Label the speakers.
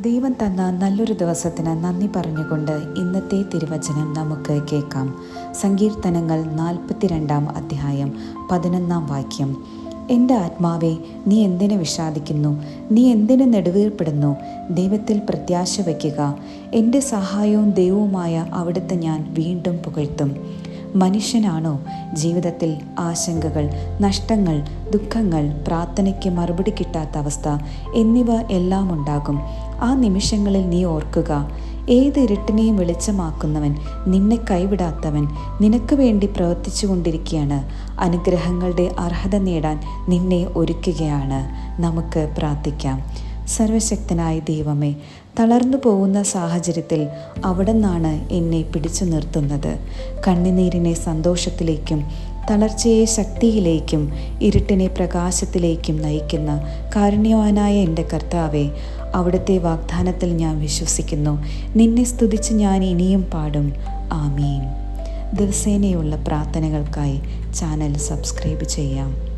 Speaker 1: ദൈവം തന്ന നല്ലൊരു ദിവസത്തിന് നന്ദി പറഞ്ഞുകൊണ്ട് ഇന്നത്തെ തിരുവചനം നമുക്ക് കേൾക്കാം. സങ്കീർത്തനങ്ങൾ നാൽപ്പത്തിരണ്ടാം അധ്യായം പതിനൊന്നാം വാക്യം. എന്റെ ആത്മാവെ നീ എന്തിനു വിഷാദിക്കുന്നു? നീ എന്തിനു നെടുവീർപ്പെടുന്നു? ദൈവത്തിൽ പ്രത്യാശ വയ്ക്കുക. എന്റെ സഹായവും ദൈവവുമായ അവിടുത്തെ ഞാൻ വീണ്ടും പുകഴ്ത്തും. മനുഷ്യനാണോ? ജീവിതത്തിൽ ആശങ്കകൾ നഷ്ടങ്ങൾ ദുഃഖങ്ങൾ പ്രാർത്ഥനയ്ക്ക് മറുപടി കിട്ടാത്ത അവസ്ഥ എന്നിവ എല്ലാം ഉണ്ടാകും. ആ നിമിഷങ്ങളിൽ നീ ഓർക്കുക ഏത് ഇരുട്ടിനെയും വെളിച്ചമാക്കുന്നവൻ നിന്നെ കൈവിടാത്തവൻ നിനക്ക് വേണ്ടി പ്രവർത്തിച്ചു കൊണ്ടിരിക്കുകയാണ്. അനുഗ്രഹങ്ങളുടെ അർഹത നേടാൻ നിന്നെ ഒരുക്കുകയാണ്. നമുക്ക് പ്രാർത്ഥിക്കാം. സർവശക്തനായ ദൈവമേ തളർന്നു പോകുന്ന സാഹചര്യത്തിൽ അവിടെ നിന്നാണ് എന്നെ പിടിച്ചു നിർത്തുന്നത്. കണ്ണുനീരിനെ സന്തോഷത്തിലേക്കും തളർച്ചയെ ശക്തിയിലേക്കും ഇരുട്ടിനെ പ്രകാശത്തിലേക്കും നയിക്കുന്ന കാരുണ്യവാനായ എന്റെ കർത്താവെ അവിടുത്തെ വാഗ്ദാനത്തിൽ ഞാൻ വിശ്വസിക്കുന്നു. നിന്നെ സ്തുതിച്ച് ഞാൻ ഇനിയും പാടും. ആമീൻ. ദിവസേനയുള്ള പ്രാർത്ഥനകൾക്കായി ചാനൽ സബ്സ്ക്രൈബ് ചെയ്യാം.